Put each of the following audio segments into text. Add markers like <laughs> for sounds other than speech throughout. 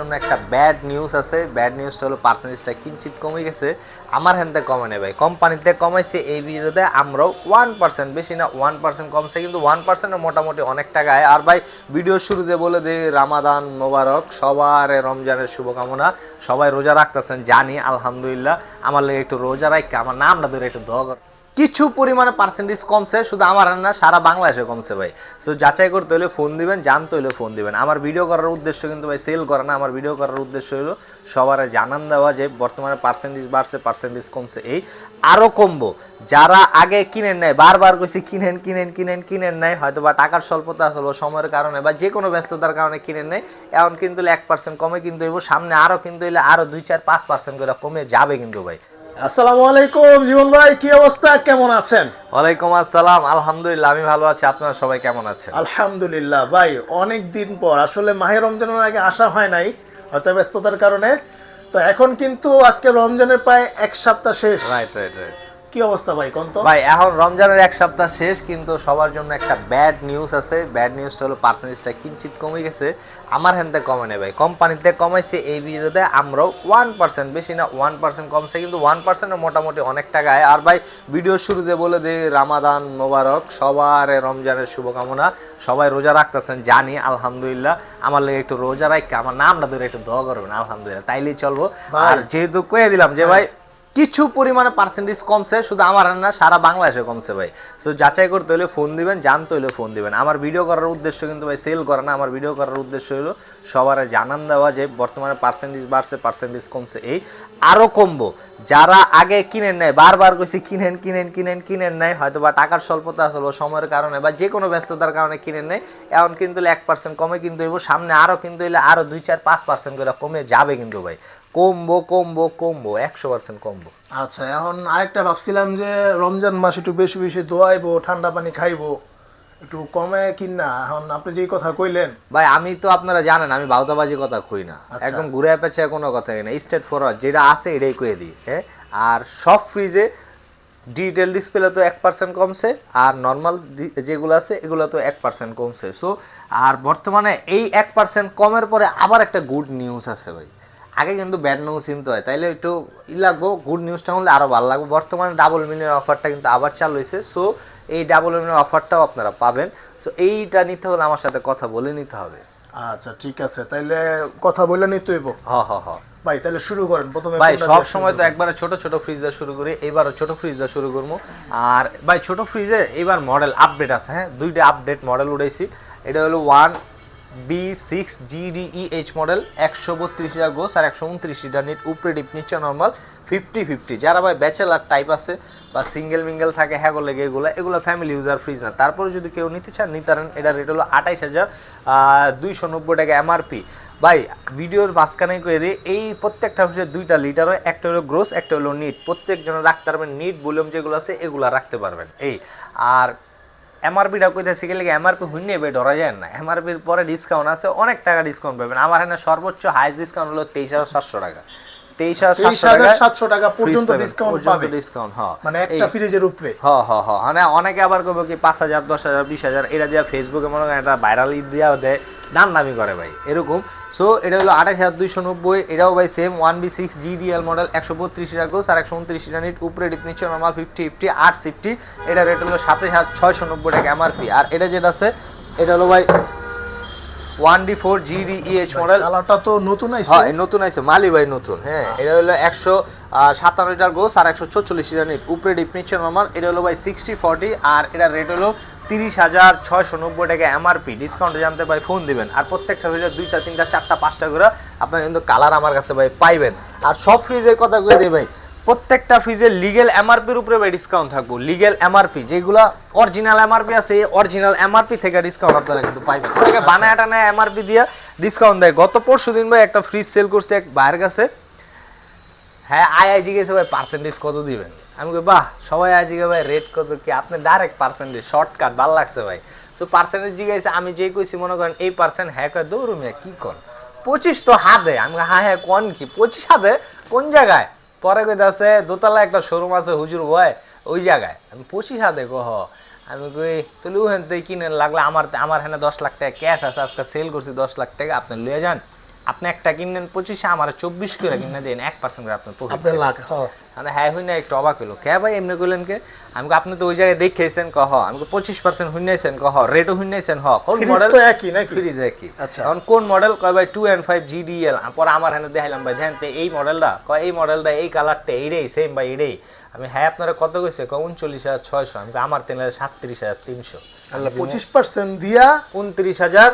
জন্য একটা bad news আছে। ব্যাড নিউজটা হলো পার্সেন্টেজটা কিঞ্চিত কমে গেছে। আমার হ্যান্ডে কমে নেই ভাই। কোম্পানিতে কমাইছে এই ভিডিওতে আমরাও ওয়ান পার্সেন্ট বেশি না ওয়ান পার্সেন্ট কমছে কিন্তু ওয়ান পার্সেন্টে মোটামুটি অনেক টাকায়। আর ভাই ভিডিওর শুরুতে বলে দিই রামাদান মোবারক, সবার রমজানের শুভকামনা। সবাই রোজা রাখতেছেন, জানি, আলহামদুলিল্লাহ। আমার লেগে একটু রোজা রাখকে আমার নামটা ধরে একটু দোয়া কিছু পরিমাণে পার্সেন্টেজ কমছে, শুধু আমার না, সারা বাংলাদেশে কমছে ভাই। সো যাচাই করতে হলে ফোন দিবেন, জানতে হলে ফোন দিবেন। আমার ভিডিও করার উদ্দেশ্য কিন্তু ভাই সেল করা না, আমার ভিডিও করার উদ্দেশ্য হলো সবার জানান দেওয়া যে বর্তমানে পার্সেন্টেজ বাড়ছে পার্সেন্টেজ কমছে, এই আরও কমবো। যারা আগে কিনেন নেয় বারবার কইছি, কিনেন কিনেন কিনেন কিনেন নাই। হয়তো বা টাকার স্বল্পতা আসলো সময়ের কারণে বা যে কোনো ব্যস্ততার কারণে কিনেন নেই, এখন কিন্তু এক পার্সেন্ট কমে কিন্তু হইব। সামনে আরও কিন্তু হইলে আরও দুই, চার, পাঁচ পার্সেন্ট করে কমে যাবে কিন্তু ভাই। আসসালামু আলাইকুম জীবন ভাই কি অবস্থা? কেমন আছেন? ওয়ালাইকুম আসসালাম আলহামদুলিল্লাহ আমি ভালো আছি। আপনারা সবাই কেমন আছেন? আলহামদুলিল্লাহ ভাই অনেক দিন পর। আসলে মাহে রমজানের আগে আসা হয় নাই হয়তো ব্যস্ততার কারণে। তো এখন কিন্তু আজকে রমজানের প্রায় এক সপ্তাহ শেষ। রাইট রাইট রাইট কি অবস্থা ভাই? কোন তো? ভাই এখন রমজানের এক সপ্তাহ শেষ কিন্তু সবার জন্য একটা ব্যাড নিউজ আছে। ব্যাড নিউজটা হলো পার্সেন্টেজটা কিঞ্চিত কমে গেছে। আমার হ্যান্ডে কমে নেই ভাই। কোম্পানিতে কমাইছে এই ভিডিওতে আমরাও ওয়ান পার্সেন্ট বেশি না ওয়ান পার্সেন্ট কমছে কিন্তু ওয়ান পার্সেন্টে মোটামুটি অনেক টাকায়। আর ভাই ভিডিওর শুরুতে বলে দিই রামাদান মোবারক সবার রমজানের শুভকামনা। সবাই রোজা রাখতেছেন জানি আলহামদুলিল্লাহ। আমার লেগে একটু রোজা রাখকে আমার নামটা ধরে একটু দোয়া করবেন আলহামদুলিল্লাহ। তাইলেই চলবো। আর যেহেতু কয়ে দিলাম যে ভাই কিছু পরিমাণে পার্সেন্টেজ কমছে, শুধু আমার না, সারা বাংলাদেশে কমছে ভাই। সো যাচাই করতে হলে ফোন দিবেন, জানতে হলে ফোন দিবেন। আমার ভিডিও করার উদ্দেশ্য কিন্তু ভাই সেল করা না, আমার ভিডিও করার উদ্দেশ্য হলো সবার জানান দেওয়া যে বর্তমানে পার্সেন্টেজ বাড়ছে পার্সেন্টেজ কমছে, এই আরও কমবো। যারা আগে কিনেন নাই, বারবার কইছি, কিনেন কিনেন কিনেন কিনেন নাই। হয়তো বা টাকার স্বল্পতা আসলো সময়ের কারণে বা যে কোনো ব্যস্ততার কারণে কিনেন নাই, এখন কিন্তু এক পার্সেন্ট কমে কিন্তু হইব। সামনে আরও কিন্তু হইলে আরও দুই, চার, পাঁচ পার্সেন্ট করে কমে যাবে কিন্তু ভাই। কমবো কমবো কমবো একশো পার্সেন্ট কমবো আচ্ছা এখন আরেকটা ভাবছিলাম যে রমজান মাস একটু বেশি বেশি দোয়াইবো ঠান্ডা পানি খাইবো একটু কমে কিনা। এখন আপনি যেই কথা কইলেন। ভাই আমি তো আপনারা জানেন আমি বাউতাবাজি কথা কই না। আচ্ছা। একদম ঘুরে পেঁচে কোনো কথা না। স্টেট ফরওয়ার্ড যেটা আছে এটাই কয়ে দিই হ্যাঁ? আর সব ফ্রিজে ডিজিটাল ডিসপ্লে তো এক পার্সেন্ট কমছে আর নর্মাল যেগুলো আছে এগুলো তো এক পার্সেন্ট কমছে। সো আর বর্তমানে এই এক পার্সেন্ট কমের পরে আবার একটা গুড নিউজ আছে ভাই। আগে কিন্তু ব্যাড নিউজ কিনতে হয়। তাইলে একটু ই লাগবো গুড নিউজটা হলে আরও ভালো লাগবে। বর্তমানে ডাবল মিনের অফারটা কিন্তু আবার চালু হয়েছে সো এই ডাবল মিনের অফারটাও আপনারা পাবেন। সো এইটা নিতে হলে আমার সাথে কথা বলে নিতে হবে। আচ্ছা ঠিক আছে। তাইলে কথা বলে নিতে হইব। হ হ হ। ভাই তাহলে শুরু করেন। প্রথমে ভাই সব সময় তো? একবারে ছোট ছোট ফ্রিজ দিয়ে শুরু করি। এবারও ছোট ফ্রিজ দিয়ে শুরু করব। আর ভাই ছোট ফ্রিজে এবার মডেল আপডেট আছে হ্যাঁ? দুইটা আপডেট মডেল উঠাইছি এটা হলো one B six GDEH model একশো বত্রিশ হাজার গোস আর একশো উনত্রিশ লিটার নিট উপরে ডিপ নিচে নর্মাল ফিফটি ফিফটি যারা ভাই ব্যাচেলার টাইপ আছে বা সিঙ্গেল মিঙ্গেল থাকে হ্যাঁ লেগে এগুলো এগুলো ফ্যামিলি ইউজার ফ্রিজ না। তারপরে যদি কেউ নিতে চান, নিতে পারেন, এটা রেট হলো আঠাইশ হাজার দুইশো নব্বই টাকা এমআরপি ভাই, ভিডিওর মাঝখানে করে দিই, এই প্রত্যেকটা হচ্ছে দুইটা লিটার হয়, একটা হলো গ্রোস একটা হলো নিট প্রত্যেকজনের রাখতে পারবেন নিট ভলিউম যেগুলো আছে, এগুলো রাখতে পারবেন। এই, আর এমআরপিটা কইতেছি গেলে এমআরপি হুইনে ভাই ডরা যায় না। এমআরপির পরে ডিসকাউন্ট আছে, অনেক টাকা ডিসকাউন্ট পাবেন। আমার এখানে সর্বোচ্চ হাইস্ট ডিসকাউন্ট হলো তেইশ হাজার সাতশো টাকা। তেইশ হাজার সাতশো টাকা পর্যন্ত ডিসকাউন্ট পাবে। ডিসকাউন্ট হ্যাঁ। মানে একটা ফ্রিজের উপরে। হ হ হ মানে অনেকে আবার করব কি পাঁচ হাজার দশ হাজার বিশ হাজার এটা দিয়া ফেসবুকে মনে করেন একটা ভাইরাল দেয় দাম দামি করে ভাই এরকম। সো এটা হলো আঠাশ হাজার দুইশো নব্বই এটাও ভাই same one B six GDL model একশো বত্রিশ টাকা গোস আর একশো উনত্রিশ টাকা নিট উপরে নর্মাল ফিফটি ফিফটি আট এটা রেট হলো সাতাশ হাজার ছয়শো নব্বই টাকা এমআরপি আর এটা যেটা আছে এটা হলো ভাই one D four GDEH model. কালারটা তো নতুন আইছে। হ্যাঁ নতুন মালি ভাই নতুন হ্যাঁ। এটা হলো লিটার গোস আর লিটার উপরে এটা হলো ভাই সিক্সটি ফর্টি আর এটা রেট হলো তিরিশ হাজার ছয়শো নব্বই টাকা এমআরপি ডিসকাউন্ট জানতে ভাই ফোন দিবেন। আর প্রত্যেকটা দুইটা তিনটা চারটা পাঁচটা করে আপনার কিন্তু কালার আমার কাছে ভাই পাইবেন। আর সব ফ্রিজের কথা করে দিই ভাই প্রত্যেকটা ফ্রিজের লিগেল এমআরপির উপরে ভাই ডিসকাউন্ট থাকব। লিগেল এমআরপি যেগুলো অরিজিনাল এমআরপি আছে অরিজিনাল এমআরপি থেকে ডিসকাউন্ট আপনারা কিন্তু পাইবেন। অনেকে বানায় টানায় এমআরপি দিয়ে ডিসকাউন্ট দেয়। গত পরশু দিন ভাই একটা ফ্রিজ সেল করছে এক ভাইয়ের কাছে। হ্যাঁ আই আই জিজ্ঞেসে ভাই পার্সেন্টেজ কত দিবেন? আমি কই বাহ সবাই আই জিজ্ঞে ভাই রেট কত কি? আপনি ডাইরেক্ট পার্সেন্টেজ শর্টকাট ভালো লাগছে ভাই। সো পার্সেন্টেজ জিজ্ঞাসা আমি যেই কইছি মনে করেন এই পার্সেন্ট হ্যাঁ কয় দৌড় মিয়া কি কর পঁচিশ তো হাতে আমি হ্যাঁ হ্যাঁ কোন কি? পঁচিশ হাতে কোন জায়গায়? পরে কইতাছে দোতলা একটা শোরুম আছে হুজুর ভয় ওই জায়গায়। আমি পঁচিশ হাতে কহ আমি কই তুই ওখান থেকে কিনে লাগলে আমার আমার এখানে দশ লাখ টাকা ক্যাশ আছে, আজকে সেল করছি দশ লাখ টাকা, আপনি লয়ে যান। আপনি একটা কিনলেন পঁচিশে আমার চব্বিশ করে কিনে দেন এক পার্সেন্ট করে আপনার প্রফিট লাখ হ্যাঁ। মানে হ্যাঁ হই না একটু অবাক হইল। কে ভাই এমনি করলেন কে? আমি আপনি তো ওই জায়গায় দেখেছেন কহ। আমি পঁচিশ পার্সেন্ট হুইনাইছেন কহ। রেটও হুইনাইছেন হ। কোন মডেল একই নাকি? ফ্রিজ একই। আচ্ছা। এখন কোন মডেল কয় ভাই টু অ্যান্ড ফাইভ জিডিএল পরে আমার হ্যাঁ দেখাইলাম ভাই ধ্যান এই মডেলটা কয় এই মডেলটা এই কালারটা এইটাই সেম ভাই এইটাই। আমি হ্যাঁ আপনারা কত কইছে? কয় উনচল্লিশ হাজার ছয়শো। আমি আমার তেলে সাতত্রিশ হাজার তিনশো। পঁচিশ পার্সেন্ট দিয়া উনত্রিশ হাজার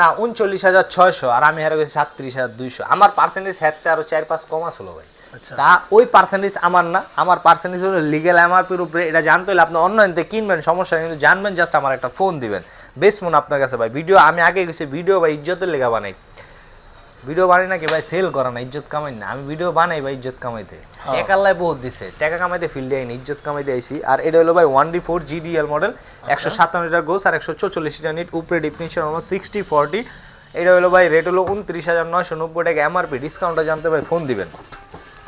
না উনচল্লিশ হাজার ছয়শো আর আমি হারে গেছি সাতত্রিশ হাজার দুইশো। আমার পার্সেন্টেজ আরও চার পাঁচ কম আসলো ভাই। আচ্ছা। তা ওই পার্সেন্টেজ আমার না আমার পার্সেন্টেজ হলো লিগেল এমআরপির উপরে এটা জানতে হলে আপনি অন্য কিনবেন সমস্যা কিন্তু জানবেন জাস্ট আমার একটা ফোন দিবেন। বেশ মনে আপনার কাছে ভাই ভিডিও আমি আগে গেছি ভিডিও বা ইজ্জতের লেগা বানাই। ভিডিও বানাই নাকি ভাই? সেল করা না ইজ্জত কামাই না। আমি ভিডিও বানাই ভাই ইজ্জত কামাইতে। এক আল্লাহ বহুত দিছে। টাকা কামাইতে ফিল্ডে আইনি ইজ্জত কামাইতে আইছি। আর এটা হলো ভাই one D four G D L model একশো সাতান্ন লিটার গোস আর একশো চৌচল্লিশ লিটার নিট উপরে ডিফিনিশন আমার সিক্সটি ফর্টি এটা হলো ভাই রেট হলো উনত্রিশ হাজার নয়শো নব্বই টাকা এমআরপি ডিসকাউন্টটা জানতে ভাই ফোন দিবেন।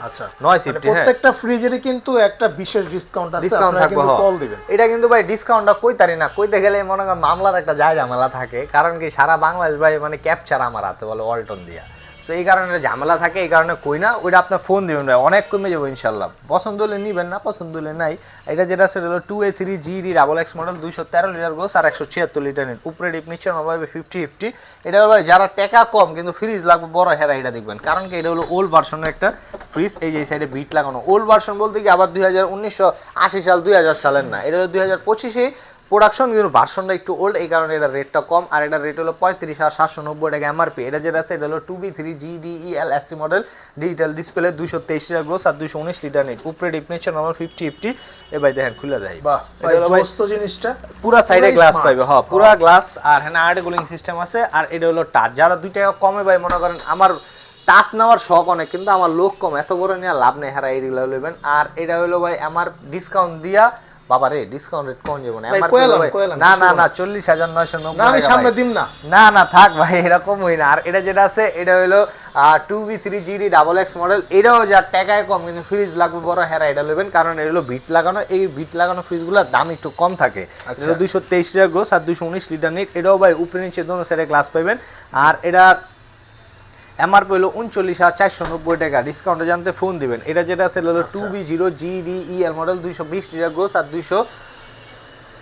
আচ্ছা। নয় মানে হ্যাঁ। প্রত্যেকটা ফ্রিজেরই কিন্তু একটা বিশেষ ডিসকাউন্ট আছে ডিসকাউন্ট থাকবে কিন্তু কল দিবেন। এটা কিন্তু ভাই ডিসকাউন্টটা কইতারি না কইতে গেলে মনে করেন মামলার একটা যা ঝামেলা থাকে কারণ কি সারা বাংলাদেশ ভাই মানে ক্যাপচার আমার হাতে বলে অল্টন দিয়া। তো এই কারণে ঝামেলা থাকে, এই কারণে কই না, ওইটা আপনার ফোন দিবেন ভাই, অনেক কমে যাব ইনশাল্লাহ পছন্দ হলে নিবেন না, পছন্দ হলে নাই। এটা যেটা সেটা হলো two A three GD double X model দুইশো তেরো লিটার গোস আর একশো ছিয়াত্তর লিটার নিন উপরে ডিপ নিচ্ছে নবাবে ফিফটি ফিফটি এটা ভাই, যারা টাকা কম, কিন্তু ফ্রিজ লাগবে, বড় হেরা এটা দেখবেন। কারণ কি, এটা হলো ওল্ড ভার্সনের একটা ফ্রিজ এই যে সাইডে বিট লাগানো। ওল্ড ভার্সন বলতে কি, আবার দুই হাজার উনিশশো আশি সাল, দুই হাজার সালের না। এটা হলো দুই হাজার পঁচিশে প্রোডাকশন কিন্তু ভার্সনটা একটু ওল্ড এই কারণে এটা রেটটা কম। আর এটা রেট হলো পঁয়ত্রিশ হাজার সাতশো নব্বই টাকা এমআরপি এটা যেটা আছে এটা হলো two B three G D E L S C model digital display দুশো তেইশ লিটার গ্রোস আর দুশো উনিশ লিটার নেট উপরে ডিফিনেশন আমার ফিফটি ফিফটি এ ভাই দেখেন খুলে দেয়। জিনিসটা। পুরা সাইডে গ্লাস পাইবে হ্যাঁ পুরা গ্লাস আর হ্যাঁ আর্ট কুলিং সিস্টেম আছে আর এটা হলো টাচ যারা দুই টাকা কমে ভাই মনে করেন আমার টাচ নেওয়ার শখ অনেক কিন্তু আমার লোক কম। এত বড় নিয়ে লাভ নেই হারা এইগুলো লইবেন। আর এটা হলো ভাই আমার ডিসকাউন্ট দিয়া বাবা রে ডিসকাউন্ট রেট কম যাব না। না না না চল্লিশ হাজার নয়শো নব্বই সামনে দিম না। না না থাক ভাই এরকম হই না। আর এটা যেটা আছে এটা হলো two B three GD double X model এটাও যা টাকায় কম কিন্তু ফ্রিজ লাগবে বড় হেরা এটা নেবেন কারণ এটা হলো বিট লাগানো। এই বিট লাগানো ফ্রিজগুলোর দাম একটু কম থাকে। আচ্ছা। দুইশো তেইশ লিটার গ্রোস আর দুইশো উনিশ লিটার নিট এটাও ভাই উপরে নিচে দোনো সাইডে গ্লাস পাবেন আর এটা এমআরপি হলো উনচল্লিশ হাজার চারশো নব্বই টাকা। ডিসকাউন্টে জানতে ফোন দিবেন। এটা যেটা আছে হলো two B zero GDEL model দুইশো বিশ লিটার গ্রোস আর দুইশো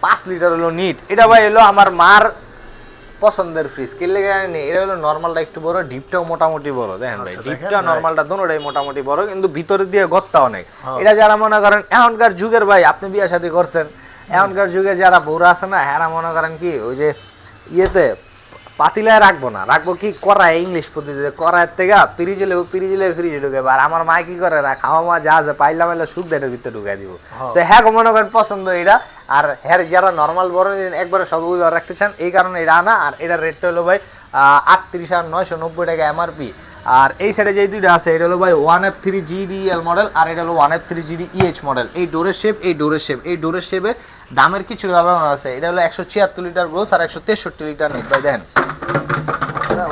পাঁচ লিটার হলো নিট এটা ভাই হলো আমার মার পছন্দের ফ্রিজ কে লেগে নেই এটা হলো নর্মালটা একটু বড় ডিপটাও মোটামুটি বড়। দেখেন ভাই আচ্ছা, ডিপটা ভাই। নর্মালটা দুটোটাই মোটামুটি বড় কিন্তু ভিতরে দিয়ে গত্তা অনেক হ্যাঁ। এটা যারা মনে করেন এখনকার যুগের ভাই আপনি বিয়ে শাদী করছেন এখনকার যুগে যারা বউরা আছে না হ্যাঁ মনে করেন কি ওই যে ইয়েতে পাতিলায় রাখব না। রাখব কি? করায় ইংলিশ পদ্ধতিতে। করায় থেকে পিরিজলে পিরিজলে ফ্রিজে ঢুকে আর আমার মা কি করে? না খাওয়া মা যা আছে পাইলাম এলে সুখ দেয় ভিতরে ঢুকাই দিব। তো হ্যাঁ মনে করেন পছন্দ এটা আর হ্যাঁ যারা নর্মাল বড় একবারে সব রাখতে চান এই কারণে এটা আনা। আর এটার রেটটা হলো ভাই আটত্রিশ হাজার নয়শো নব্বই টাকা এমআরপি আর এই সাইডে যে দুইটা আছে, এটা হলো ভাই one F three GDL model আর এটা হলো one F three GD EH model এই ডোরের শেপ এই ডোরের শেপ এই ডোরের শেপে দামের কিছু ব্যবহার আছে। এটা হলো একশো ছিয়াত্তর লিটার গ্রোস আর একশো তেষট্টি লিটার নেট ভাই দেখেন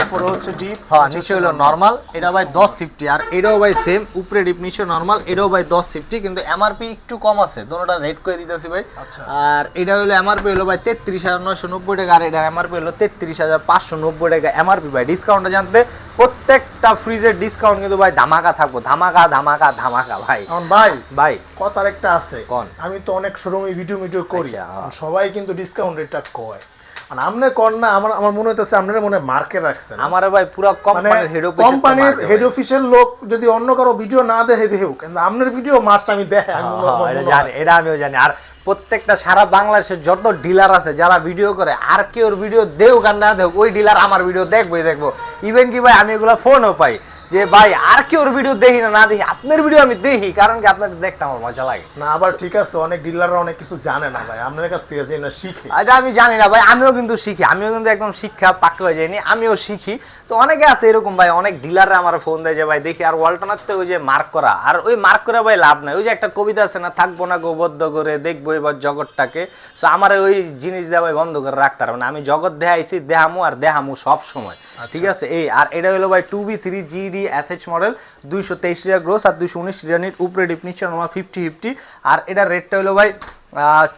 উপরে হচ্ছে ডিপ হ্যাঁ নিচে হলো নর্মাল এটা ভাই দশ ফিফটি আর এটাও ভাই সেম উপরে ডিপ নিচে নর্মাল এটাও ভাই দশ ফিফটি কিন্তু এমআরপি একটু কম আছে দুটোটা রেট করে দিতেছি ভাই। আচ্ছা। আর এটা হলো এমআরপি হলো ভাই তেত্রিশ হাজার নয়শো নব্বই টাকা আর এটা এমআরপি হলো তেত্রিশ হাজার পাঁচশো নব্বই টাকা। এমআরপি ভাই ডিসকাউন্টটা জানতে প্রত্যেকটা ফ্রিজের ডিসকাউন্ট কিন্তু ভাই ধামাকা থাকব। ধামাকা ধামাকা ধামাকা ভাই। ভাই ভাই। কথার একটা আছে। কোন? আমি তো অনেক শোরুমে ভিডিও ভিডিও করি। আচ্ছা, হ্যাঁ। সবাই কিন্তু ডিসকাউন্ট রেটটা কয়। মানে আপনি কর না আমার আমার মনে হইতেছে আপনারা মনে মার্কে রাখছেন। আমার ভাই পুরো কোম্পানির হেড অফিস কোম্পানির হেড অফিসের লোক যদি অন্য কারও ভিডিও না দেখে দেখেও কিন্তু আপনার ভিডিও মাস্ট আমি দেখে হ্যাঁ, এটা জানি এটা আমিও জানি। আর প্রত্যেকটা সারা বাংলাদেশের যত ডিলার আছে যারা ভিডিও করে আর কেউ ভিডিও দেও আর না দেও ওই ডিলার আমার ভিডিও দেখবোই দেখব। ইভেন কি ভাই আমি এগুলো ফোনও পাই। যে ভাই আর কেউর ভিডিও দেখি না না দেখি আপনার ভিডিও আমি দেখি কারণ কি আপনার দেখতে আমার মজা লাগে। না আবার ঠিক আছে অনেক ডিলাররা অনেক কিছু জানে না ভাই আপনার কাছ থেকে যে না শিখে। এটা আমি জানি না ভাই আমিও কিন্তু শিখি আমিও কিন্তু একদম শিক্ষা পাক্কা হয়ে যায়নি আমিও শিখি। তো অনেকে আছে এরকম ভাই অনেক ডিলাররা আমার ফোন দেয় যে ভাই দেখি আর ওয়ালটনাতে ওই যে মার্ক করা আর ওই মার্ক করে ভাই লাভ নাই। ওই যে একটা কবিতা আছে না থাকব না গোবদ্ধ করে দেখব এবার জগৎটাকে। সো আমার ওই জিনিস দেওয়া ভাই বন্ধ করে রাখতে পারব না। আমি জগৎ দেখাইছি দেহামু আর দেহামু সব সময় ঠিক আছে? এই আর এটা হলো ভাই two B three GD SH model দুইশো তেইশ লিটার গ্রোস আর দুইশো উনিশ লিটার উপরে ডিপ নিচ্ছে নর্মাল ফিফটি ফিফটি আর এটার রেটটা হলো ভাই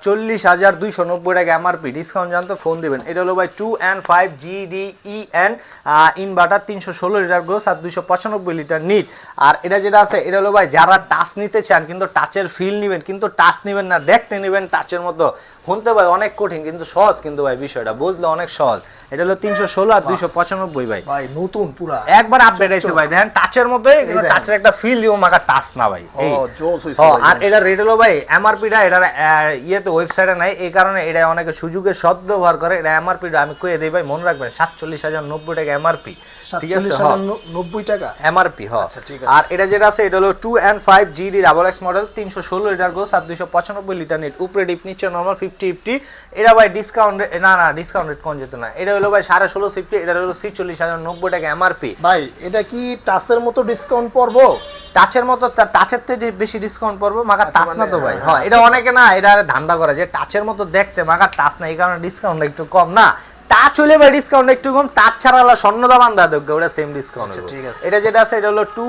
চল্লিশ হাজার দুইশো নব্বই টাকা এমআরপি ডিসকাউন্ট জানতে ফোন দিবেন। এটা হলো ভাই two and five G D inverter তিনশো ষোলো লিটার গ্রোস আর দুইশো পঁচানব্বই লিটার নিট আর এটা যেটা আছে, এটা হলো ভাই, যারা টাচ নিতে চান, কিন্তু টাচের ফিল নেবেন, কিন্তু টাচ নেবেন না, দেখতে নেবেন টাচের মতো। শুনতে ভাই, অনেক কঠিন, কিন্তু সহজ কিন্তু ভাই, বিষয়টা। বুঝলে, অনেক সহজ। এটা হলো তিনশো ষোলো আর দুইশো পঁচানব্বই ভাই। ভাই নতুন পুরা। একবার আপডেট আছে ভাই দেখেন টাচের মধ্যে টাচের একটা ফিল দিব মাখা টাচ না ভাই। আর। এটা রেট হলো ভাই এমআরপিটা এটার ইয়েতে ওয়েবসাইটে নাই এই কারণে এটা অনেকে সুযোগের সদ ব্যবহার করে এটা এমআরপিটা আমি কয়ে দিই ভাই মনে রাখবেন সাতচল্লিশ হাজার নব্বই টাকা এমআরপি ঠিক আছে 47 হাজার ন- নব্বই টাকা। এমআরপি হ। আচ্ছা। আর এটা যেটা আছে এটা হলো two and five GD double X model তিনশো ষোলো লিটার গোস আর দুইশো পঁচানব্বই লিটার নিট উপরে ডিপ নিচ্ছে নর্মাল ফিফটি ফিফটি এটা ভাই ডিসকাউন্ট না না ডিসকাউন্ট রেট কোন যেত না। এটা হলো ভাই সাড়ে ষোলো ফিফটি এটা হলো ছিচল্লিশ হাজার নব্বই টাকা এমআরপি ভাই এটা কি টাচের মতো ডিসকাউন্ট পড়ব? টাচের মতো টাচের থেকে বেশি ডিসকাউন্ট পড়ব মাগা আচ্ছা, টাচ না মানে, তো ভাই। হ্যাঁ, এটা অনেকে না এটা ধান্দা করে যে টাচের মতো দেখতে মাগা টাচ না এই কারণে ডিসকাউন্ট একটু কম না। টাচ হলে বা ডিসকাউন্ট একটু কম টাচ ছাড়া হলো স্বর্ণদা বান্ধা দেখবে ওটা সেম ডিসকাউন্ট আচ্ছা, ঠিক আছে। এটা যেটা আছে এটা হলো two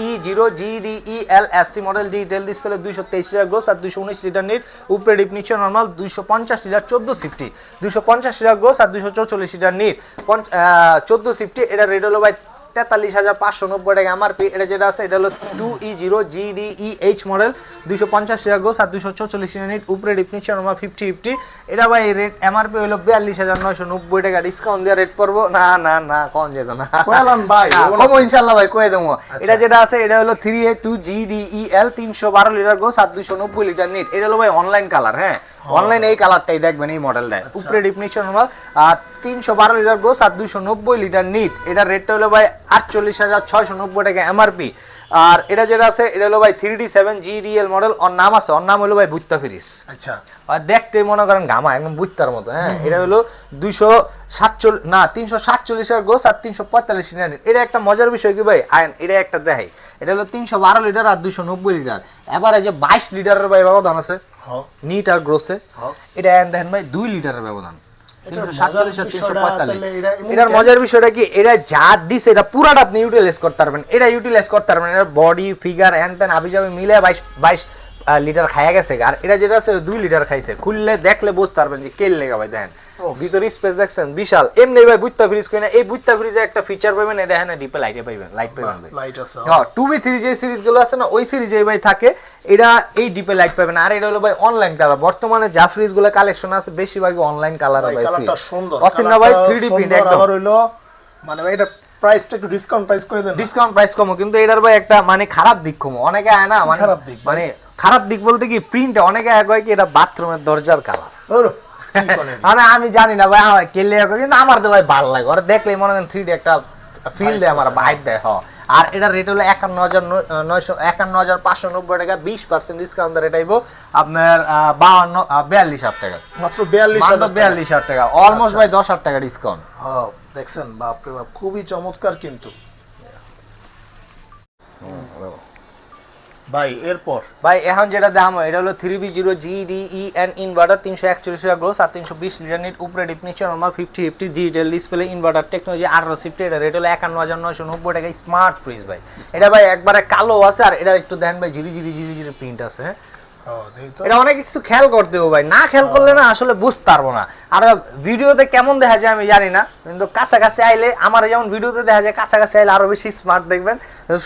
E zero G D E L S C model detail display দুইশো তেইশ লিটার গ্রোস আর দুশো উনিশ লিটার নিট উপরে ডিপ নিচে নর্মাল দুইশো পঞ্চাশ লিটার চোদ্দ সিফটি দুশো পঞ্চাশ লিটার গ্রোস আর দুশো চৌচল্লিশ লিটার নিট চোদ্দ সিফটি এটা রেট হলো ভাই তেতাল্লিশ হাজার পাঁচশো নব্বই টাকা এমআরপি এটা যেটা আছে এটা হলো two E zero G D E H model দুইশো পঞ্চাশ টাকা গোস আর দুইশো চৌচল্লিশ ইউনিট। উপরে ডিপ নিচ্ছে নর্মাল ফিফটি ফিফটি এটা ভাই রেট এমআরপি হলো বিয়াল্লিশ হাজার নয়শো নব্বই টাকা। ডিসকাউন্ট দেওয়া রেট পড়ব? না না না কম যেত না। ভাই কমো ইনশাল্লাহ ভাই কয়ে দেবো। এটা যেটা আছে এটা হলো three A two G D E L তিনশো বারো লিটার গোস আর দুইশো নব্বই লিটার নিট। এটা হলো ভাই অনলাইন কালার হ্যাঁ? অনলাইন এই কালারটাই দেখবেন এই মডেলটা উপরে ডিফিনিশন নর্মাল আর তিনশো বারো লিটার গোস আর দুইশো নব্বই লিটার নিট এটা রেটটা হলো ভাই আটচল্লিশ হাজার ছয়শো নব্বই টাকা এমআরপি আর এটা যেটা আছে এটা হলো ভাই three D seven G DL model ওর নাম আছে ওর নাম হলো ভাই বুত্তা ফিরিস আচ্ছা। আর দেখতে মনে করেন গামা একদম বুত্তার মতো হ্যাঁ? এটা হলো দুইশো সাতচল্লিশ না তিনশো সাতচল্লিশের গোস আর তিনশো পঁয়তাল্লিশ লিটার এটা একটা মজার বিষয় কি ভাই? আয়ন এটা একটা দেখাই। এটা হলো তিনশো বারো লিটার আর দুইশো নব্বই লিটার এবারে যে বাইশ লিটারের ভাই ব্যবধান আছে হ্যাঁ। নিট আর গ্রোসে হ্যাঁ। এটা দেখেন ভাই দুই লিটারের ব্যবধান। এটার মজার বিষয়টা 345 তাহলে এটা এমন এটার কেন? মজার বিষয়টা কি এটা যা দিছে এটা পুরাটা আপনি ইউটিলাইজ করতে পারবেন। এটা ইউটিলাইজ করতে পারবেন এটা বডি ফিগার হ্যান ত্যান মিলে বাইশ বাইশ লিটার খাইয়া গেছে। আর এটা যেটা আছে দুই লিটার খাইছে। খুললে দেখলে বুঝতে পারবেন যে কেল লেগা ভাই দেখেন। ভিতরে স্পেস দেখছেন? বিশাল। এমনি ভাই বুত্তা ফ্রিজ কই না এই বুত্তা ফ্রিজে একটা ফিচার পাবেন এটা হ্যাঁ ডিপে লাইটে পাইবেন লাইট পাইবেন ভাই। লাইট আছে হ্যাঁ টু বি থ্রি যে সিরিজগুলো আছে না ওই সিরিজে ভাই থাকে এটা এই ডিপে লাইট পাবেন। আর এটা হলো ভাই অনলাইন কালার বর্তমানে যা ফ্রিজগুলো কালেকশন আছে বেশিরভাগই অনলাইন কালার ভাই কালারটা সুন্দর। অস্থির না ভাই প্রিন্ট একদম। হইল মানে ভাই এটা প্রাইসটা একটু ডিসকাউন্ট প্রাইস করে দেন ডিসকাউন্ট প্রাইস কমো কিন্তু এটার ভাই একটা মানে খারাপ দিক কম। অনেকে আয় না মানে খারাপ দিক মানে খারাপ দিক বলতে কি প্রিন্ট অনেকে আয় কয় কি এটা বাথরুমের দরজার কালার? মানে <laughs> আমি জানি না ভাই আমার কেলে কিন্তু আমার তো ভাই ভালো লাগে। ওরা দেখলেই মনে করেন থ্রি ডি একটা ফিল দেয় আমার বাইক দেয় হ। আর এটা রেট হলো একান্ন হাজার নয়শো একান্ন হাজার পাঁচশো নব্বই টাকা বিশ পার্সেন্ট ডিসকাউন্ট রেট আইব আপনার আহ, বিয়াল্লিশ হাজার টাকা। মাত্র বিয়াল্লিশ। বিয়াল্লিশ হাজার টাকা। অলমোস্ট আচ্ছা। ভাই দশ হাজার টাকা ডিসকাউন্ট হ্যাঁ, দেখছেন বাপরে বাপ খুবই চমৎকার কিন্তু। ভাই এরপর? ভাই এখন যেটা দাম এটা হলো three B zero G D N inverter তিনশো একচল্লিশ গ্রোস আর তিনশো বিশ লিটার নিট উপরে ডিপ নিচ্ছে normal fifty fifty digital display inverter technology আঠারো সিফটি এটা রেট হলো একান্ন হাজার নয়শো নব্বই টাকা স্মার্ট ফ্রিজ ভাই। এটা ভাই একবারে কালো আছে আর এটা একটু দেখেন ভাই ঝিরি ঝিরি ঝিরি ঝিরি প্রিন্ট আছে হ্যাঁ। এটা অনেক কিছু খেয়াল করতে হবে ভাই। না খেয়াল করলে না আসলে বুঝতে পারব না। আর ভিডিওতে কেমন দেখা যায় আমি জানি না কিন্তু কাছাকাছি আইলে আমার যেমন ভিডিওতে দেখা যায় কাছাকাছি আইলে আরও বেশি স্মার্ট দেখবেন।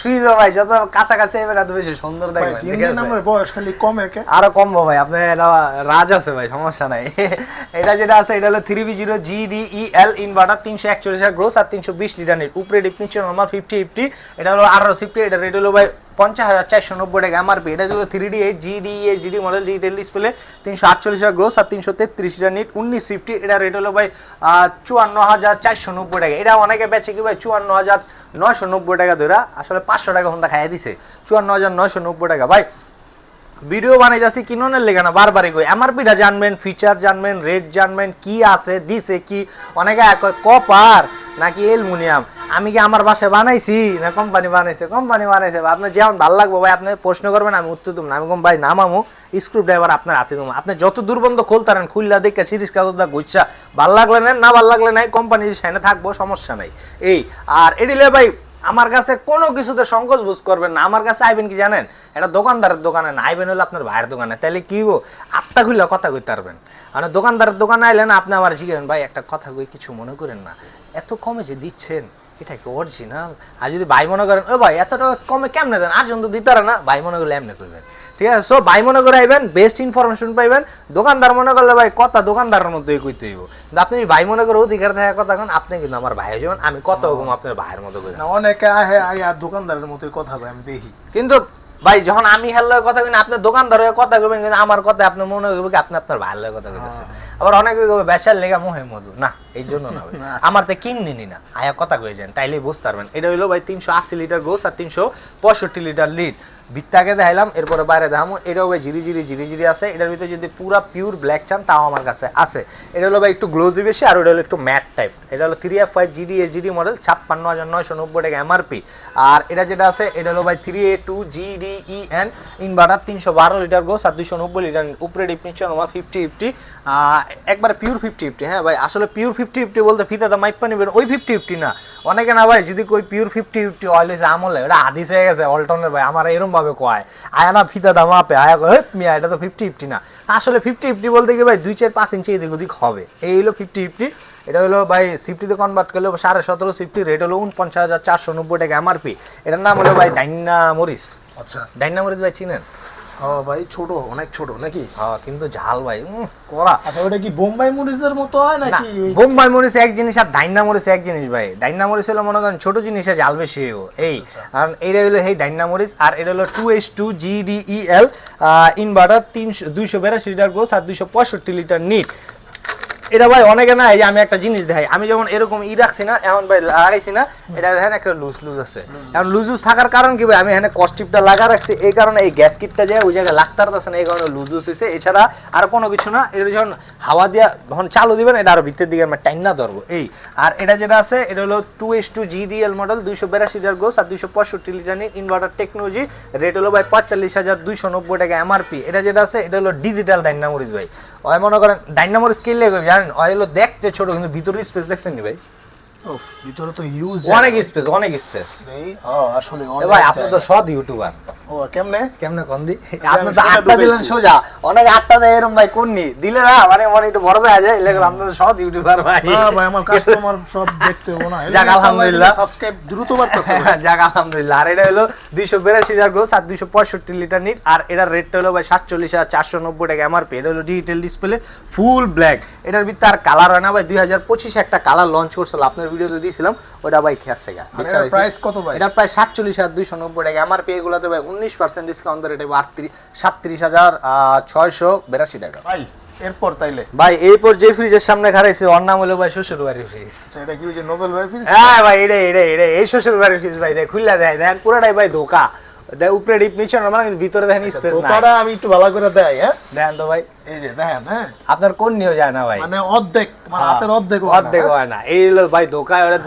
ফ্রিজও ভাই যত কাছাকাছি আইবেন এত বেশি সুন্দর দেখবেন ঠিক আছে? আমার বয়স খালি কমে কে? আরও কমবো ভাই আপনার এটা রাজ আছে ভাই সমস্যা নাই। <laughs> এটা যেটা আছে এটা হলো three B zero G D E L inverter তিনশো একচল্লিশ গ্রোস আর তিনশো বিশ লিটার নিট উপরে ডিপ নিচ্ছে নর্মাল ফিফটি ফিফটি এটা হলো আঠারো ফিফটি এটা রেট হলো ভাই পঞ্চাশ হাজার চারশো নব্বই টাকা। এমআরপি এটা হলো three D eight G D H G model digital display তিনশো আটচল্লিশ গ্রোস আর তিনশো তেত্রিশ লিটার নিট উনিশ ফিফটি এটা রেট হলো ভাই চুয়ান্ন হাজার চারশো নব্বই টাকা। এটা অনেকে বেচে কি ভাই, চুয়ান্ন হাজার নয়শো নব্বই টাকা ধরে আসলে পাঁচশো টাকা হোন্ডা খাইয়ে দিছে। চুয়ান্ন হাজার নয়শো নব্বই টাকা। ভাই ভিডিও বানাই যাচ্ছি কিনোনের লেগে না, বারবারই কই। এমআরপিটা জানবেন ফিচার জানবেন রেট জানবেন, কি আছে, দিছে কি? অনেকে কপার। নাকি অ্যালুমিনিয়াম? আমি কি আমার বাসায় বানাইছি না কোম্পানি বানাইছে? কোম্পানি বানাইছে। বা আপনার যেমন ভালো লাগবে, ভাই, আপনি প্রশ্ন করবেন, আমি উত্তর দেবো না। আমি কম, ভাই, নামামু স্ক্রু ড্রাইভার আপনার হাতে দেবো। আপনি যত দুর্বন্ধ খুলতারেন খুললা দেখে সিরিজ কাগজটা গুচ্ছা ভালো লাগলে নেন, না ভালো লাগলে নাই কোম্পানি সাইনে থাকব, সমস্যা নাই। এই, আর এডিলে ভাই, আমার কাছে কোনো কিছুতে সংকোচ বোধ করবেন না। আমার কাছে আইবেন কি জানেন? এটা দোকানদারের দোকানে না, আইবেন হলো আপনার ভাইয়ের দোকানে। তাহলে কি হব আত্মা খুললে কথা কইতে পারবেন। মানে দোকানদারের দোকানে আইলেন আপনি আমার শিখেন ভাই, একটা কথা কই, কিছু মনে করেন না। এত কমে যে দিচ্ছেন? এটা কি অরিজিনাল আর যদি ভাই মনে করেন ও ভাই এত টাকা কমে কেমনে দেন? আর জন তো দিতে পারে না। ভাই মনে করলে এমনি করবেন। ঠিক আছে? সো ভাই মনে করে আইবেন বেস্ট ইনফরমেশন পাইবেন। দোকানদার মনে করলে ভাই কথা দোকানদারের মধ্যেই কইতে হইব। আপনি ভাই মনে করে অধিকার থাকার কথা কন আপনি কিন্তু আমার ভাই হয়ে যাবেন। আমি কত রকম আপনার ভাইয়ের মতো করি? না অনেকে আহে আয়া দোকানদারের মতোই কথা হয় আমি দেখি। কিন্তু ভাই যখন আমি হেল কথা কই আপনার দোকানদার হয়ে কথা কইবেন কিন্তু আমার কথা আপনি মনে করবে কি আপনি আপনার ভালো কথা কইতেছেন। আবার অনেকে কইবে বেশার লেগা মোহে মধু। না এই জন্য না ভাই। <laughs> আমার তো কিননি নি না। আয়া কথা কই যান তাইলে বুঝতে পারবেন। এটা হইল ভাই তিনশো আশি লিটার গোস আর তিনশো পঁয়ষট্টি লিটার লিড। ভিত্তাকে দেখাইলাম, এরপরে বাইরে দেখামো। এটাও ভাই জিরি জিরি জিরি জিরি আছে। এটার ভিতরে যদি পুরা পিওর ব্ল্যাক চান, তাও আমার কাছে আছে। এটা হলো ভাই একটু গ্লোজি বেশি, আর ওটা হলো একটু ম্যাট টাইপ এটা হলো three F five GD HDD model ছাপ্পান্ন হাজার নয়শো নব্বই টাকা এমআরপি আর এটা যেটা আছে, এটা হলো ভাই three A two GD E N inverter তিনশো বারো লিটার গোস আর দুশো নব্বই লিটার উপরে ডিপ নিচ্ছে আমার ফিফটি ফিফটি একবার পিওর ফিফটি ফিফটি হ্যাঁ ভাই? আসলে পিওর ফিফটি ফিফটি বলতে ফিতাটা মাইপা নিবেন, ওই ফিফটি ফিফটি না। অনেকে না ভাই, যদি কই পিওর ফিফটি ফিফটি অয়েল হয়েছে আমলে এটা হাদিস হয়ে গেছে অল্টনের ভাই। আমার এরম ভাবে কয়? আয়া না ফিতা দাম আপে আয়া কয় "হেৎ মিয়া এটা তো ফিফটি ফিফটি না। আসলে ফিফটি ফিফটি বলতে গিয়ে ভাই দুই চার পাঁচ ইঞ্চি এদিক ওদিক হবে। এই হলো ফিফটি ফিফটি এটা হলো ভাই সিফটিতে কনভার্ট করলে সাড়ে সতেরো সিফটি রেট হলো উনপঞ্চাশ হাজার চারশো নব্বই টাকা এমআরপি এটার নাম হলো ভাই ডাইনা মরিস আচ্ছা। ডাইনা মরিস ভাই চিনেন? ও ভাই ছোট অনেক ছোট নাকি? হ্যাঁ কিন্তু ঝাল ভাই করা আচ্ছা ওটা কি বোম্বাই মরিচের মতো হয় নাকি? বোম্বাই মরিচ এক জিনিস আর মরিচ এক জিনিস ভাই। ডাইনা মরিচ হলো মনে করেন ছোট জিনিসে ঝাল বেশি। এই আচ্ছা, কারণ এইটা হলো এই ডাইনা মরিচ আর এটা হলো two H two GDEL inverter তিনশো দুইশো বিরাশি লিটার গোস আর দুইশো পঁয়ষট্টি লিটার নিট। এটা ভাই অনেকে না এই আমি একটা জিনিস দেখাই। আমি যখন এরকম ই রাখছি না, এখন ভাই লাগাইছি না, এটা দেখেন একটা লুজ লুজ আছে। এখন লুজ লুজ থাকার কারণ কি ভাই? আমি এখানে কস্টিপটা লাগা রাখছি, এই কারণে এই গ্যাস কিটটা যায় ওই জায়গায় লাগতে পারতেছে না, এই কারণে লুজ লুজ হয়েছে এছাড়া আর কোনো কিছু না, এটা যখন হাওয়া দিয়া যখন চালু দিবেন, এটা আরও ভিতরের দিকে আমরা টাইম না ধরবো। এই, আর এটা যেটা আছে, এটা হলো two S two GDL model দুইশো বিরাশি লিটার গোস আর দুইশো পঁয়ষট্টি লিটার ইনভার্টার টেকনোলজি রেট হলো ভাই পঁয়তাল্লিশ হাজার দুইশো নব্বই টাকা এমআরপি এটা যেটা আছে, এটা হলো ডিজিটাল ডাইনামোরিজ ভাই। ওই মনে করেন ডাইনামোর স্কিল লেগে জানেন? ওই হলো দেখতে ছোট, কিন্তু ভিতরের স্পেস দেখছেন নি ভাই? উফ, ভিতরে তো হিউজ অনেক স্পেস অনেক স্পেস নেই আসলে অনেক ভাই আপনি তো সৎ ইউটিউবার ও কেমনে? কেমনে কোন দি আপনি তো আটটা দিলেন সোজা। অনেক আটটা দেয় এরকম ভাই কোননি দিলে না মানে মনে একটু বড় দেয়া যায়। লেগে আপনি তো সৎ ইউটিউবার ভাই। না ভাই আমার কাস্টমার সব দেখতে হবে না। <laughs> যাক, আলহামদুলিল্লাহ। সাবস্ক্রাইব দ্রুত বাড়তেছে <laughs> যাক আলহামদুলিল্লাহ। আর এটা হলো লিটার গ্রোস আর দুইশো পঁয়ষট্টি লিটার নিট আর এটার রেটটা হলো ভাই সাতচল্লিশ হাজার চারশো নব্বই টাকা এমআরপি এটা হলো ডিজিটাল ডিসপ্লে ফুল ব্ল্যাক এটার ভিতরে আর কালার হয় না ভাই। দুই হাজার পঁচিশে একটা কালার লঞ্চ করছিল। আপনার ভিডিওতে দিয়েছিলাম ওটা ভাই খেয়ার থেকে প্রাইস কত ভাই? এটা প্রায় সাতচল্লিশ হাজার দুইশো নব্বই টাকা। এমআরপি এগুলোতে ভাই উনিশ পার্সেন্ট ডিসকাউন্ট আটত্রিশ সাতত্রিশ হাজার ছয়শো বিরাশি টাকা। ভাই এরপর তাইলে? ভাই এরপর যে ফ্রিজের সামনে খারাইছে ওর নাম হলো ভাই শ্বশুর বাড়ির ফ্রিজ আচ্ছা, এটা কি ওই যে নোবেল ভাই ফিস হ্যাঁ ভাই এই শ্বশুর বাড়ির ফ্রিজ ভাই দেখ খুললা দেয় দেখেন পুরোটাই ভাই ধোকা। উপরে ডিপ নিচে নরমাল কিন্তু ভিতরে দেখেন স্পেস আমি একটু ভালো করে দেয় হ্যাঁ? দেখেন তো ভাই। এই যে দেখেন হ্যাঁ? আপনার কোন নিয়ে যায় না ভাই? মানে অর্ধেক মানে হ্যাঁ, হাতের অর্ধেক অর্ধেক হয় না। এই হলো ভাই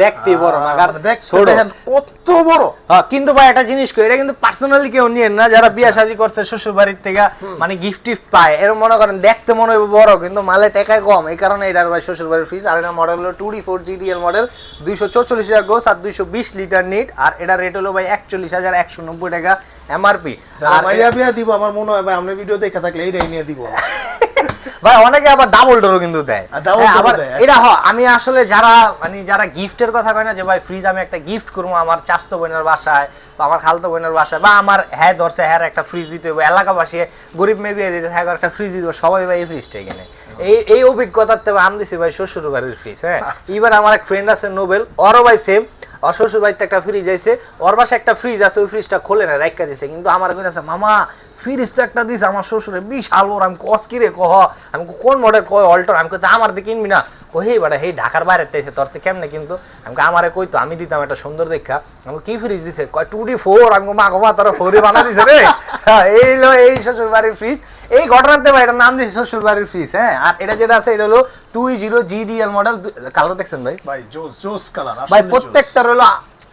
দেখতেই বড় না। কারণ মানে দেখেন কত বড়। হ্যাঁ, কিন্তু ভাই একটা জিনিস কই এটা কিন্তু পার্সোনালি কেউ নিয়ে না। যারা বিয়া শাদী করছে শ্বশুর বাড়ির থেকে মানে গিফট টিফট পায় এরকম মনে করেন দেখতে মনে হবে বড় কিন্তু মালে টাকায় কম। এই কারণে এটার ভাই শ্বশুর বাড়ির ফ্রিজ আর এটা মডেল হলো two D four GDL model দুইশো চৌচল্লিশ হাজার গোস আর দুইশো বিশ লিটার নিট আর এটা রেট হলো ভাই একচল্লিশ হাজার একশো নব্বই টাকা এমআরপি আর বিয়া দিব আমার মনে হয় ভাই আমরা ভিডিও দেখে থাকলে এইটাই নিয়ে দিব। <laughs> ভাই অনেকে আবার ডাবল ডোরও কিন্তু দেয়। হ্যাঁ, আবার এটা হ আমি আসলে যারা মানে যারা গিফটের কথা কয় না যে ভাই ফ্রিজ আমি একটা গিফট করব আমার চাস্তো বোনের বাসায় বা আমার খালতো বোনের বাসায় বা আমার হ্যাঁ ধরছে হ্যাঁ একটা ফ্রিজ দিতে হবে এলাকাবাসী গরিব মেবি দিতে হ্যাঁ একটা ফ্রিজ দিতে সবাই ভাই এই ফ্রিজটা কিনে। এই এই অভিজ্ঞতার থেকে আমি দিছি ভাই শ্বশুর বাড়ির ফ্রিজ হ্যাঁ এবার আমার এক ফ্রেন্ড আছে নোবেল ওরও ভাই সেম ওর শ্বশুর বাড়িতে একটা ফ্রিজ আছে ওর বাসায় একটা ফ্রিজ আছে ওই ফ্রিজটা খোলে না রাইকা দিছে কিন্তু আমার কাছে মামা ফ্রিজ তো একটা দিস আমার শ্বশুরে বিশাল বড় আমি কস কিরে কহ? আমি কোন মডেল কয় অল্টার আমি কই আমার দিয়ে কিনবি না। কই হে বাড়া হেই ঢাকার বাইরে তেছে তোর থেকে কেমনে কিন্তু? আমি আমারে কই তো আমি দিতাম একটা সুন্দর দেখা। আমি কি ফ্রিজ দিছে? কয় টু ডি ফোর। আমি মা গো মা তোরা ফোরই বানা দিছে রে? হ্যাঁ, এই লো এই শ্বশুর বাড়ির ফ্রিজ। এই ঘটনাতে ভাই এটার নাম দিয়েছে শ্বশুর বাড়ির ফ্রিজ হ্যাঁ? আর এটা যেটা আছে এটা হলো two zero GDL model colour দেখছেন ভাই? ভাই জোস জোস কালার ভাই প্রত্যেকটার হলো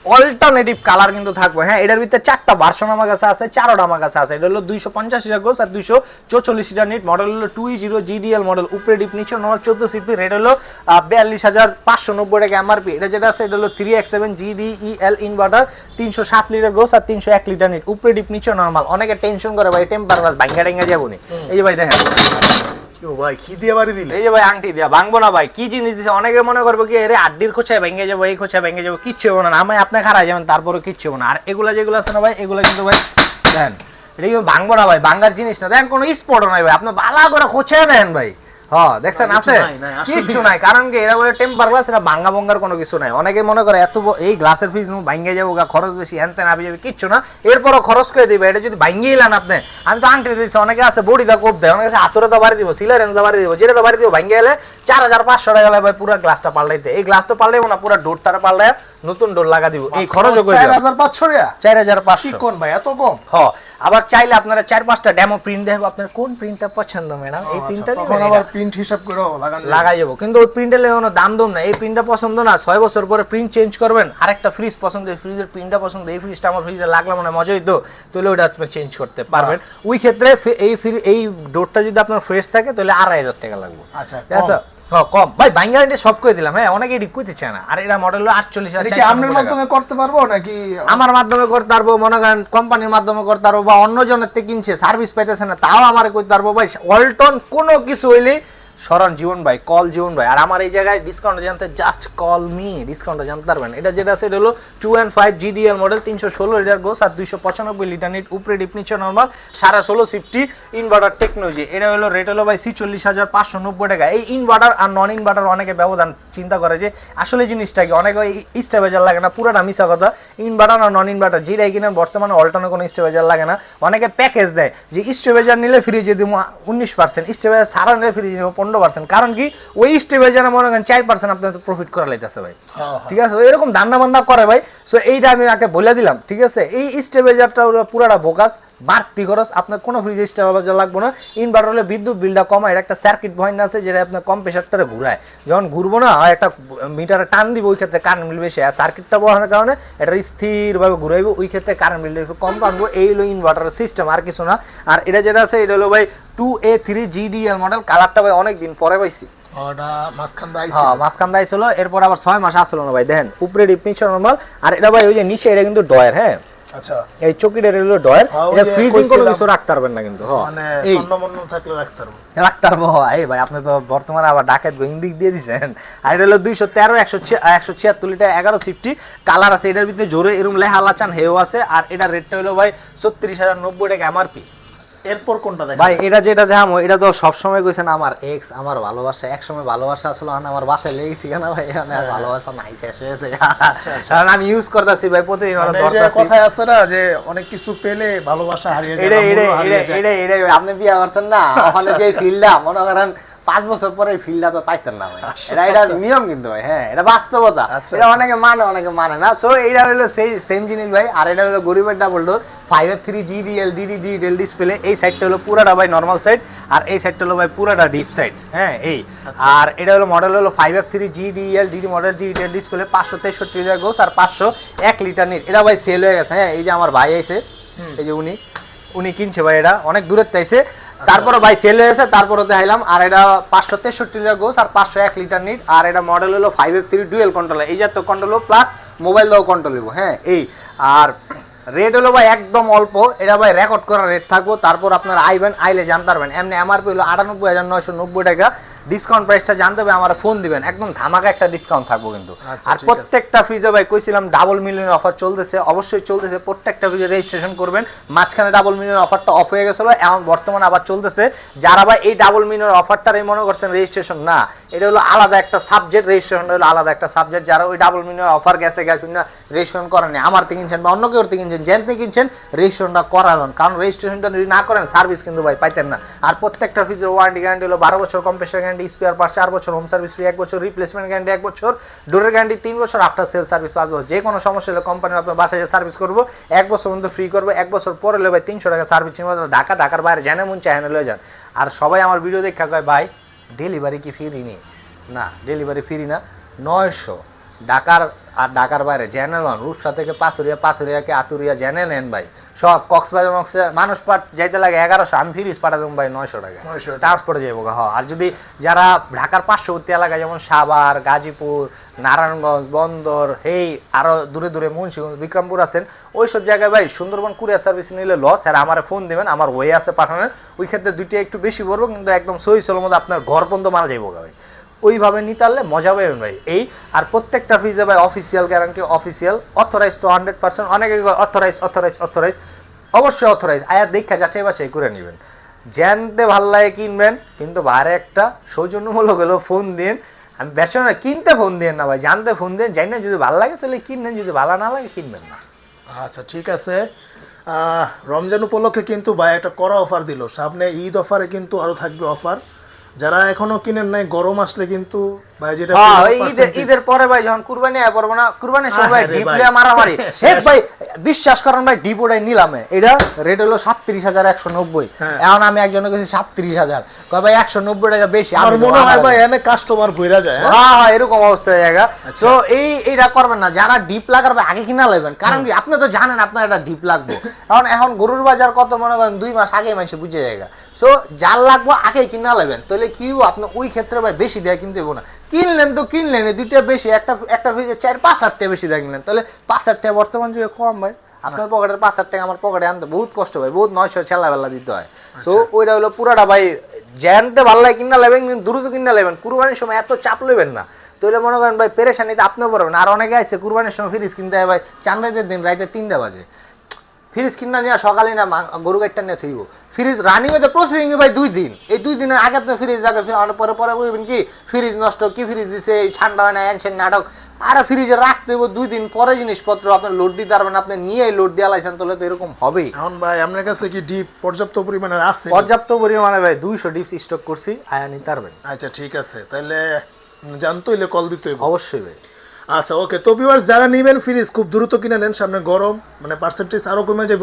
অল্টারনেটিভ কালার কিন্তু থাকবে। হ্যাঁ এটার ভিতরে চারটা ভার্সন আমার কাছে আছে চারোটা আমার কাছে আছে। এটা হলো দুইশো পঞ্চাশ লিটার গোস আর দুইশো চৌচল্লিশ লিটার নিট মডেল হলো টু জিরো জিডিএল মডেল উপরে ডিপ নিচে নর্মাল চোদ্দ সিপি রেট হলো বিয়াল্লিশ হাজার পাঁচশো নব্বই টাকা এমআরপি এটা যেটা আছে এটা হলো three X seven GDEL inverter তিনশো সাত লিটার গোস আর তিনশো এক লিটার নিট উপরে ডিপ নিচে নর্মাল অনেকে টেনশন করে ভাই টেম্পার গ্লাস ভাঙ্গা টেঙ্গা যাব নি। এই যে ভাই দেখেন। কি দিয়ে বাড়ি দিলে? এই যে ভাই আংটি ভাঙবো না ভাই, কি জিনিস দিছে? অনেকে মনে করব কি আড্ডির ভেঙে যাব, এই ভেঙে যাব না আপনার খারাপ যাবেন কিচ্ছু না। আর এগুলা যেগুলো আছে না ভাই, এগুলো কিন্তু ভাই, দেন, এটা কিন্তু ভাই ভাঙ্গার জিনিস না। দেখেন কোনো স্পটও নাই ভাই আপনার বালা করে খোঁচায় দেন ভাই। হ্যাঁ দেখছেন না, কিছু নাই, কারণ কি এরা বলে টেম্পার গ্লাস এটা ভাঙ্গা ভঙ্গার কোনো কিছু নাই। অনেকে মনে করে এত এই গ্লাসের ফ্রিজ ভাঙ্গে যাব গা খরচ বেশি হ্যান ত্যান আবি যাবে কিচ্ছু না। এরপরও খরচ করে দিবে এটা যদি ভাঙ্গিয়ে এলেন আপনি। আমি তো আংটি দিচ্ছি অনেকে আছে বডি দা কোপ দেয় অনেকে আছে হাতুরে দা বাড়ি দিব সিলার দা বাড়ি দিব যেটা দা বাড়ি দিব ভাঙ্গে এলে চার হাজার পাঁচশো টাকা লাগে ভাই পুরো গ্লাসটা পাল্টাইতে। এই গ্লাস তো পাল্টাইবো না পুরো ডোরটা পাল্টায় নতুন ডোর লাগা দিব। এই খরচও করে চার হাজার পাঁচশো চার হাজার পাঁচশো। কোন ভাই এত কম? হ আবার চাইলে আপনারা চার পাঁচটা ডেমো প্রিন্ট দেবো। আপনার কোন প্রিন্টটা পছন্দ ম্যাডাম এই প্রিন্টটা আচ্ছা, তখন আবার প্রিন্ট হিসাব করে লাগাই যাব কিন্তু ওই প্রিন্টের কোনো দাম দম না এই প্রিন্টটা পছন্দ না ছয় বছর পরে প্রিন্ট চেঞ্জ করবেন। আরেকটা ফ্রিজ পছন্দ এই ফ্রিজের প্রিন্টটা পছন্দ এই ফ্রিজটা আমার ফ্রিজে লাগলে মানে মজা হইতো তাহলে ওটা আপনি চেঞ্জ করতে পারবেন। ওই ক্ষেত্রে এই ফ্রি এই ডোরটা যদি আপনার ফ্রেশ থাকে তাহলে আড়াই হাজার টাকা লাগবে। আচ্ছা কম। ভাই বাইঙ্গা সব করে দিলাম হ্যাঁ অনেকে এটি কইতে চায় না। আর এটা মডেল হলো আটচল্লিশ কি আপনার মাধ্যমে করতে পারব নাকি? আমার মাধ্যমে করতে পারব মনে করেন কোম্পানির মাধ্যমে করতে পারব বা অন্য জনের কিনছে সার্ভিস পাইতেছে না তাও আমার করতে পারব। ভাই অল্টন কোনো কিছু হইলে সরণ জীবন ভাই, কল জীবন ভাই। আর আমার এই জায়গায় ডিসকাউন্ট জানতে জাস্ট কল মি ডিসকাউন্ট জানতে পারবেন। এটা যেটা এটা হলো two and five GDL model তিনশো ষোলো লিটার গোস আর দুইশো পঁচানব্বই লিটার নিট উপরে ডিপ নিচে নর্মাল সাড়ে ষোলো সিফটি ইনভার্টার টেকনোলজি এটা হলো রেট হলো ভাই ছিচল্লিশ হাজার পাঁচশো নব্বই টাকা। এই ইনভার্টার আর নন ইনভার্টার অনেকে ব্যবধান চিন্তা করে যে, আসলে জিনিসটা কি? অনেকে স্টেবেজার লাগে না, পুরাটা মিশা কথা। ইনভার্টার আর নন ইনভার্টার যেটাই কিনা বর্তমানে অল্টানো কোনো স্টেবেজার লাগে না। অনেকে প্যাকেজ দেয় যে স্টেবেজার নিলে ফ্রি দিয়ে দিব, উনিশ পার্সেন্ট স্টেবেজার সারা নিলে ফ্রি দিব পনেরো পার্সেন্ট কারণ কি ওই স্টেবেজারে মনে করেন চার পার্সেন্ট আপনার প্রফিট করা লাইতেছে ভাই। হ্যাঁ, ঠিক আছে? এরকম ধান্দা বান্দা করে ভাই। সো এইটা আমি আগে বলে দিলাম ঠিক আছে? এই স্টেবেজারটা পুরাটা বোকাস বাড়তি খরচ। আপনার কোনো ফ্রিজ স্টেবেজার লাগবে না। ইনভার্টার হলে বিদ্যুৎ বিলটা কমায়। এটা একটা সার্কিট পয়েন্ট আছে যেটা আপনার কম প্রেশারটারে ঘুরায়। যখন ঘুরবো না আর একটা মিটারে টান দিব ওই ক্ষেত্রে কারেন্ট বিল বেশি। আর সার্কিটটা বসানোর কারণে এটা স্থিরভাবে ঘুরাইবো ওই ক্ষেত্রে কারেন্ট বিলটা একটু কম টানবো। এই হলো ইনভার্টারের সিস্টেম আর কিছু না। আর এটা যেটা আছে এটা হলো ভাই two A three GDL model কালারটা ভাই অনেক দিন পরে পাইছি। মাঝখান দিয়ে হ্যাঁ ছিল এরপর আবার ছয় মাস আসলো না ভাই দেখেন উপরে নর্মাল আর এটা ভাই ওই যে নিচে এটা কিন্তু ডয়ের হ্যাঁ? আচ্ছা। এই চকিটা হলো ডয়ের হ্যাঁ, এটা ফ্রিজিং কোনো কিছু রাখতে পারবেন না কিন্তু হ্যাঁ। মানে থাকলে রাখতে পারব। রাখতে পারব এই ভাই আপনি তো বর্তমানে আবার ডাকাত গোয়িং দিক দিয়ে দিছেন। আর এটা হলো দুইশো তেরো একশো একশো এগারো সিফটি কালার আছে এটার ভিতরে জোরে এরম লেহা লাচান হেও আছে আর এটা রেটটা হলো ভাই ছত্রিশ হাজার নব্বই টাকা এমআরপি এরপর কোনটা দেখেন ভাই এটা যেটা দেখামো এটা তো সবসময় কইছেন আমার এক্স আমার ভালোবাসা এক সময় ভালোবাসা আসলে আমার বাসায় লেগেছি কেন ভাই? এখানে ভালোবাসা নাই শেষ হয়েছে। কারণ আমি ইউজ করতেছি ভাই প্রতিদিন আমার দরকার কথায় আছে না যে অনেক কিছু পেলে ভালোবাসা হারিয়ে যায় এটা এটা এটাই আপনি বিয়ে করছেন না ওখানে যে আচ্ছা। ফিল্ডটা মনে করেন পাঁচ বছর পরে ফিল্ডটা তো পাইতেন না ভাই। আচ্ছা, এটা এটা আচ্ছা। নিয়ম কিন্তু ভাই হ্যাঁ এটা বাস্তবতা। আচ্ছা, এটা অনেকে মানে অনেকে মানে না। সো এইটা হলো সেই সেম জিনিস ভাই। আর এটা হলো গরিবের ডাবল ডোর ফাইভ এর three GDL DD DL display এই সাইডটা হলো পুরাটা ভাই নর্মাল সাইড আর এই সাইডটা হলো ভাই পুরাটা ডিপ সাইড হ্যাঁ এই। আর এটা হলো মডেল হলো five F three GDL DD model DDL display পাঁচশো তেষট্টি লিটার গোস আর পাঁচশো এক লিটার নিট। এটা ভাই সেল হয়ে গেছে হ্যাঁ এই যে আমার ভাই আছে এই যে উনি উনি কিনছে ভাই এটা অনেক দূরের চাইছে তারপরে ভাই সেল হয়েছে তারপরে দেখাইলাম। আর এটা পাঁচশো তেষট্টি লিটার গোস আর পাঁচশো এক লিটার নিট। আর এটা মডেল হলো five F three dual control এই জাতীয় কন্ট্রোল প্লাস মোবাইল দাও কন্ট্রোল নেব হ্যাঁ এই। আর রেট হলো ভাই একদম অল্প। এটা ভাই রেকর্ড করা রেট থাকব। তারপর আপনার আইবেন আইলে জানতে পারবেন। এমনি এমআরপি হলো আটানব্বই হাজার নয়শো নব্বই টাকা। ডিসকাউন্ট প্রাইসটা জানতে হবে আমার ফোন দিবেন। একদম ধামাকা একটা ডিসকাউন্ট থাকব কিন্তু। আচ্ছা, আর প্রত্যেকটা ফ্রিজে ভাই কইছিলাম ডাবল মিলিয়ন অফার চলতেছে অবশ্যই চলতেছে। প্রত্যেকটা ফ্রিজে রেজিস্ট্রেশন করবেন মাঝখানে ডাবল মিলিয়ন অফারটা অফ হয়ে গেছিল এখন বর্তমানে আবার চলতেছে। যারা ভাই এই ডাবল মিলিয়ন অফারটা এই মনে করছেন রেজিস্ট্রেশন না এটা হলো আলাদা একটা সাবজেক্ট রেজিস্ট্রেশন হলো আলাদা একটা সাবজেক্ট যারা ওই ডাবল মিলিয়ন অফার গেছে গেছে না রেজিস্ট্রেশন করেনি আমার থেকে কিনছেন বা অন্য কেউ থেকে কিনছেন যেন থেকে কিনছেন রেজিস্ট্রেশনটা করাবেন কারণ রেজিস্ট্রেশনটা যদি না করেন সার্ভিস কিন্তু ভাই পাইতেন না। আর প্রত্যেকটা ফ্রিজের ওয়ারেন্টি গ্যারান্টি হলো বারো বছর গ্যারান্টি স্পেয়ার পাঁচ, চার বছর হোম সার্ভিস ফ্রি এক বছর রিপ্লেসমেন্ট গ্যারান্টি এক বছর ডোরের গ্যারান্টি তিন বছর আফটার সেল সার্ভিস পাঁচ বছর। যে কোনো সমস্যা হলে কোম্পানি আপনার বাসায় সার্ভিস করব। এক বছর পর্যন্ত ফ্রি করব, এক বছর পরে ভাই তিনশো টাকা সার্ভিস ঢাকা, ঢাকার বাইরে জানে মন চায় লয়ে যান। আর সবাই আমার ভিডিও দেখা কয়, ভাই ডেলিভারি কি ফ্রি নেই না ডেলিভারি ফ্রি না, নয়শো। ঢাকার আর ঢাকার বাইরে জেনে লন রূপসা থেকে পাথুরিয়া পাথুরিয়াকে আতুরিয়া জেনে নেন ভাই। সব কক্সবাজার মক্সবাজার মানুষ পাট যাইতে লাগে এগারোশো আমি ফিরিস পাঠা দেবো ভাই নয়শো টাকা। 900 টাকা। ট্রান্সপোর্টে যাব হ। আর যদি যারা ঢাকার পার্শ্ববর্তী এলাকায় যেমন সাভার গাজীপুর নারায়ণগঞ্জ বন্দর হেই আরও দূরে দূরে মুন্সিগঞ্জ বিক্রমপুর আছেন ওই সব জায়গায় ভাই সুন্দরবন কুরিয়ার সার্ভিস নিলে লস আর আমার ফোন দিবেন আমার ওয়ে আছে পাঠানোর। ওই ক্ষেত্রে দুইটা একটু বেশি পড়ব কিন্তু একদম সহি মধ্যে আপনার ঘর পর্যন্ত মারা যাইব ভাই। ওইভাবে নিতে পারলে মজা পাবেন ভাই। এই আর প্রত্যেকটা ফ্রিজে ভাই অফিসিয়াল গ্যারান্টি অফিসিয়াল অথরাইজ তো হান্ড্রেড পার্সেন্ট অনেকে অথরাইজ অথরাইজ অথরাইজ অবশ্যই অথরাইজ আয়ার দেখা যাচাই বাছাই করে নেবেন। জানতে ভালো লাগে কিনবেন, কিন্তু বাইরে একটা সৌজন্যমূলক হলো ফোন দিন। আমি ব্যস্ত না, কিনতে ফোন দিন না ভাই, জানতে ফোন দিন। জানি না যদি ভালো লাগে তাহলে কিনবেন যদি ভালো না লাগে কিনবেন না। আচ্ছা ঠিক আছে। রমজান উপলক্ষে কিন্তু ভাই একটা কড়া অফার দিল। সামনে ঈদ অফারে কিন্তু আরও থাকবে অফার যারা এখনও কিনেন নাই গরম আসলে কিন্তু ভাই যেটা হ্যাঁ, ওই ঈদের ঈদের পরে ভাই যখন কুরবানি আয় পড়ব না কুরবানির সময় ভাই ডিপ লিয়া মারামারি। <laughs> শেখ ভাই বিশ্বাস করেন ভাই ডিপ ওটাই নিলামে এটা রেট হলো সাতত্রিশ হাজার একশো নব্বই। হ্যাঁ। এখন আমি একজনের কাছে সাতত্রিশ হাজার। কয় ভাই একশো নব্বই টাকা বেশি আমার মনে হয় ভাই এনে কাস্টমার ভইরা যায় হ্যাঁ? হ্যাঁ হ্যাঁ এরকম অবস্থা হয়ে জায়গা আচ্ছা। তো এই এইটা করবেন না যারা ডিপ লাগার ভাই আগে কিনা লাগবেন কারণ কি আপনি তো জানেন আপনার একটা ডিপ লাগবে। কারণ এখন গরুর বাজার কত মনে করেন দুই মাস আগে মানুষ বুঝে জায়গা সো যার লাগবে আগে কিনা লাগবেন তাহলে কি আপনি ওই ক্ষেত্রে ভাই বেশি দেয় কিনতে না। কিনলেন তো কিনলেন দুইটা বেশি একটা একটা চার পাঁচ হাজার টাকা বেশি দেয় কিনলেন। তাহলে পাঁচ হাজার টাকা বর্তমান যুগে কম ভাই। আপনার পকেটের পাঁচ হাজার টাকা আমার পকেটে আনতে বহুত কষ্ট ভাই বহুত নয়শো ছেলা বেলা দিতে হয়। তো ওইটা হলো পুরাটা ভাই জানতে ভালো লাগে কিনা নেবেন কিন্তু দ্রুত কিনা নেবেন কুরবানির সময় এত চাপ নেবেন না। তাহলে মনে করেন ভাই পেরেশানিতে আপনিও পড়বেন। আর অনেকে আছে কুরবানির সময় ফ্রিজ কিনতে হয় ভাই চান্দাইতের দিন রাইতে তিনটা বাজে। ফ্রিজ কিনা নিয়ে সকালে না গরু গাড়িটা নিয়ে থইব। ফ্রিজ রানিং হতে প্রসেসিং ভাই দুই দিন। এই দুই দিনের আগে আপনি ফ্রিজ যাবে পরে পরে বুঝবেন কি ফ্রিজ নষ্ট কি ফ্রিজ দিছে এই ঠান্ডা হয় না অ্যানসেন নাটক। আর ফ্রিজে রাখতে হইব দুই দিন পরে জিনিসপত্র আপনি লোড দিতে পারবেন আপনি নিয়ে লোড দিয়ে লাইছেন তাহলে তো এরকম হবেই এখন ভাই আপনার কাছে কি ডিপ পর্যাপ্ত পরিমাণে আছে? পর্যাপ্ত পরিমাণে ভাই দুইশো ডিপস স্টক করছি আয়া নিতে পারবেন। আচ্ছা ঠিক আছে। তাহলে জানতো হইলে কল দিতে হইব। অবশ্যই ভাই। আচ্ছা ওকে তো ভিউয়ার্স যারা নেবেন ফ্রিজ খুব দ্রুত কিনে নেন, সামনে গরম মানে পার্সেন্টেজ আরও কমে যাব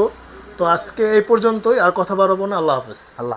তো আজকে এই পর্যন্তই, আর কথা বাড়াবো না, আল্লাহ হাফেজ। আল্লাহ